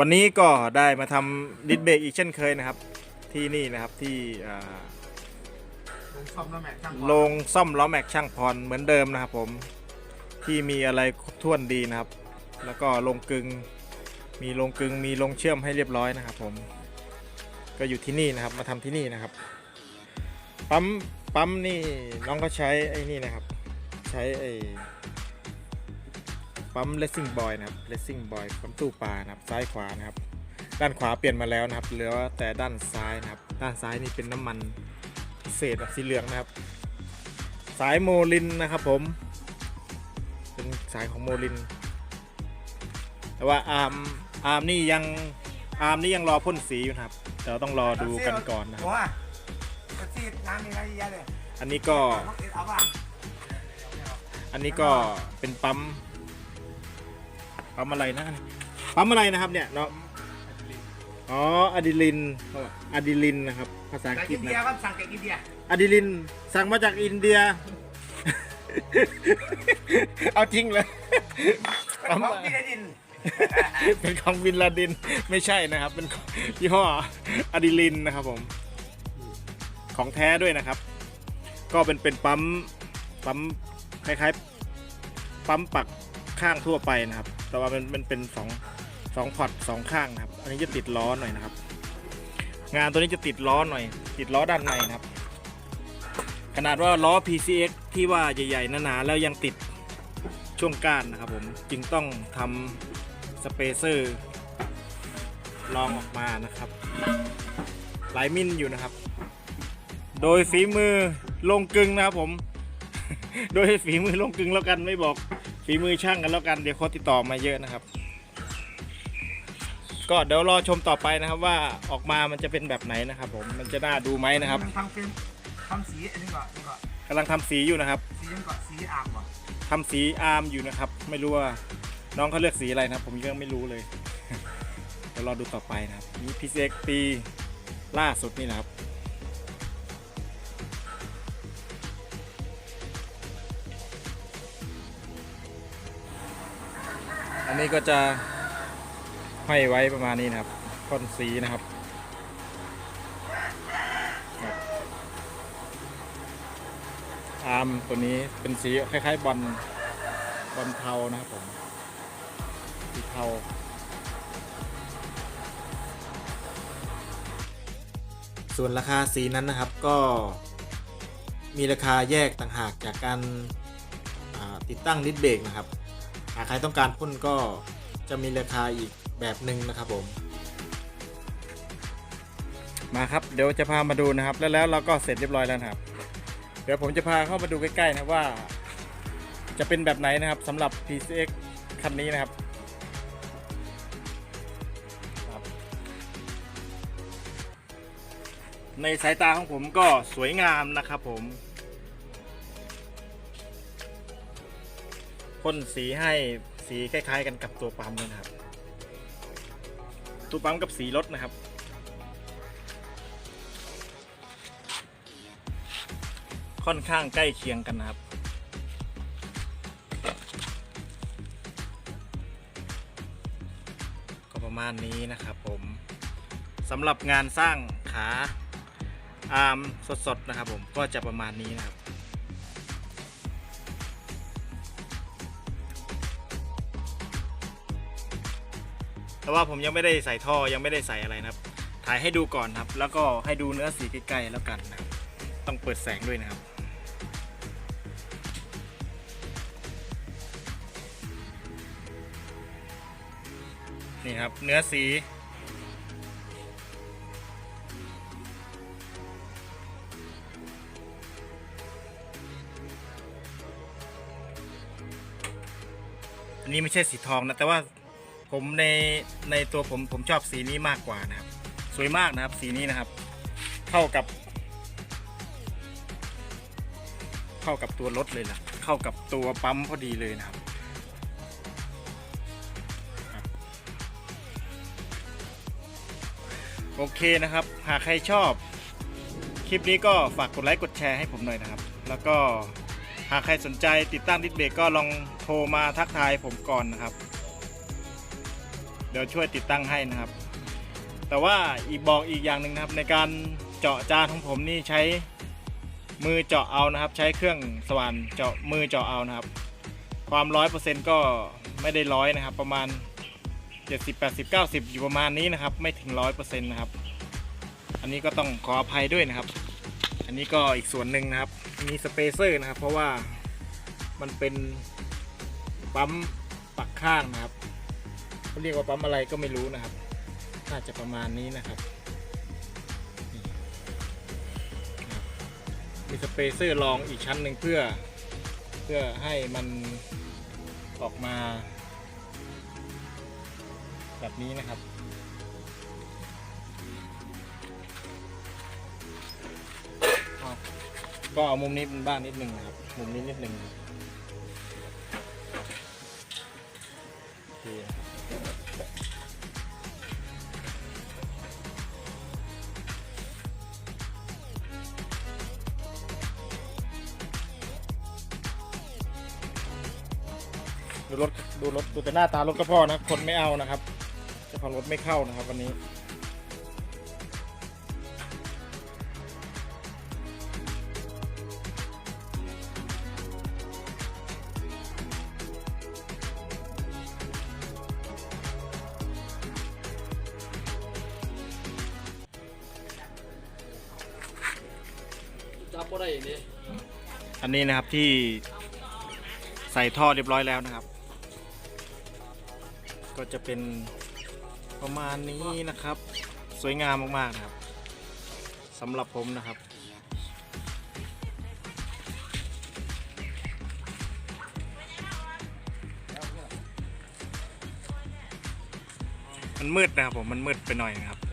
วันนี้ก็ได้มาทำดิสเบรกอีกเช่นเคยนะครับ ที่นี่นะครับที่ลงซ่อมล้วแมกช่างโรงซ่อมล้อแม็กช่างพรเหมือนเดิมนะครับผมที่มีอะไรครบถ้วนดีนะครับ แล้วก็ลงกึงมีลงกึงมีลงเชื่อมให้เรียบร้อยนะครับผมก็อยู่ที่นี่นะครับมาทำที่นี่นะครับ ปั๊มปั๊มนี่น้องก็ใช้ไอ้นี่นะครับ ใช้ไอ้ ปั๊มเลสซิ่งบอยนะครับเลสซิ่งบอยปั๊มตู้ปลานะครับซ้ายขวานะครับ ด้านขวาเปลี่ยนมาแล้วนะครับเหลือแต่ด้านซ้ายนะครับ ด้านซ้ายนี่เป็นน้ำมันพิเศษสีเหลืองนะครับ สายโมลินนะครับผม เป็นสายของโมลิน แต่ว่าอาร์มอาร์มนี่ยังอาร์มนี่ยังรอพ่นสีอยู่นะครับเดี๋ยวต้องรอดูกันก่อนนะครับอันนี้ก็อันนี้ก็เป็นปั๊ม ปั๊มอะไรนะปั๊มอะไรนะครับเนี่ยเนาะอ๋ออะดิลินอะดิลินนะครับภาษาอังจากกฤอิษนนะเดียครับสั่งจากอินเดียอะดิลินสั่งมาจากอินเดีย เอาจริงเลยปั๊มของพี่ได้ดินเป็นของบินลาดินไม่ใช่นะครับ เป็นของยี่ห้ออะดิลินนะครับผม ของแท้ด้วยนะครับ ก็เป็นเป็นปั๊มปั๊มคล้ายๆปั๊มปัก ข้างทั่วไปนะครับ แต่ว่ามันมันเป็นสองสองพอร์ตสองข้างนะครับ อันนี้จะติดล้อหน่อยนะครับ งานตัวนี้จะติดล้อหน่อย ติดล้อด้านในนะครับ ขนาดว่าล้อ PCX ที่ว่าใหญ่ๆหนาๆแล้วยังติดช่วงก้านนะครับ ผมจึงต้องทำสเปเซอร์ลองออกมานะครับ หลายมิลอยู่นะครับ โดยฝีมือลงกึงนะครับผม โดยฝีมือลงกึงแล้วกันไม่บอก ฝีมือช่างกันแล้วกันเดี๋ยวเขาติดต่อมาเยอะนะครับ ก็เดี๋ยวรอชมต่อไปนะครับว่าออกมามันจะเป็นแบบไหนนะครับ ผมมันจะน่าดูไหมนะครับมันทำเป็นทำสีอันนี้ก่อนนี่ก่อนกำลังทำสีอยู่นะครับ สียังก่อนสีอาร์มก่อนทำสีอาร์มอยู่นะครับ ไม่รู้ว่าน้องเขาเลือกสีอะไรนะครับผมยังไม่รู้เลยเดี๋ยวรอดูต่อไปนะครับนี่ PCX ปีล่าสุดนี่นะครับ นนี้ก็จะห้อยไว้ประมาณนี้นะครับก้อนสีนะครับ อาร์มตัวนี้เป็นสีคล้ายๆบอลบอลเทานะครับผมสีเทาส่วนราคาสีนั้นนะครับก็มีราคาแยกต่างหากจากการติดตั้งดิสเบรกนะครับ หากใครต้องการพ่นก็จะมีราคาอีกแบบหนึ่งนะครับผม มาครับเดี๋ยวจะพามาดูนะครับ แล้วแล้วเราก็เสร็จเรียบร้อยแล้วนะครับ เดี๋ยวผมจะพาเข้ามาดูใกล้ๆนะว่า จะเป็นแบบไหนนะครับสำหรับ PCX คันนี้นะครับในสายตาของผมก็สวยงามนะครับผม พ่นสีให้สีคล้าย ๆ กันกับตัวปั๊มเลยนะครับ ตัวปั๊มกับสีรถนะครับ ค่อนข้างใกล้เคียงกันนะครับก็ประมาณนี้นะครับผมสำหรับงานสร้างขาอาร์มสดๆนะครับผมก็จะประมาณนี้นะครับ แต่ว่าผมยังไม่ได้ใส่ท่อยังไม่ได้ใส่อะไรนะครับ ถ่ายให้ดูก่อนครับ แล้วก็ให้ดูเนื้อสีใกล้ๆแล้วกันนะครับต้องเปิดแสงด้วยนะครับนี่ครับเนื้อสีอันนี้ไม่ใช่สีทองนะแต่ว่า ผมในในตัวผมผมชอบสีนี้มากกว่านะครับ สวยมากนะครับสีนี้นะครับ เข้ากับ เข้ากับตัวรถเลยล่ะเข้ากับตัวปั๊มพอดีเลยนะครับครับโอเคนะครับ หากใครชอบ คลิปนี้ก็ฝากกดไลค์กดแชร์ให้ผมหน่อยนะครับ แล้วก็หากใครสนใจติดตั้งดิสเบรกก็ลองโทรมาทักทายผมก่อนนะครับ เดี๋ยวช่วยติดตั้งให้นะครับ แต่ว่าอีกบอกอีกอย่างหนึ่งนะครับ ในการเจาะจานของผมนี่ใช้มือเจาะเอานะครับ ใช้เครื่องสว่านเจาะมือเจาะเอานะครับ ความร้อยเปอร์เซ็นต์ก็ไม่ได้ร้อยนะครับ ประมาณ 70 80 90 อยู่ประมาณนี้นะครับ ไม่ถึงร้อยเปอร์เซ็นต์นะครับ อันนี้ก็ต้องขออภัยด้วยนะครับ อันนี้ก็อีกส่วนหนึ่งนะครับมีสเปเซอร์นะครับ เพราะว่ามันเป็นปั๊มปักข้างนะครับ เขาเรียกว่าปั๊มอะไรก็ไม่รู้นะครับน่าจะประมาณนี้นะครับมีสเปเซอร์รองอีกชั้นหนึ่งเพื่อเพื่อให้มันออกมา แบบนี้นะครับก็เอามุมนี้เป็นบ้านนิดหนึ่งนะครับ มุมนี้นิดหนึ่งโอเค ดูรถดูรถดูแต่หน้าตารถก็พอนะคนไม่เอานะครับเจ้าของรถไม่เข้านะครับ วันนี้จับบ่ได้นี่อันนี้นะครับที่ใส่ท่อเรียบร้อยแล้วนะครับ ก็จะเป็นประมาณนี้นะครับ สวยงามมากๆนะครับสำหรับผมนะครับ มันมืดนะครับผมมันมืดไปหน่อยนะครับ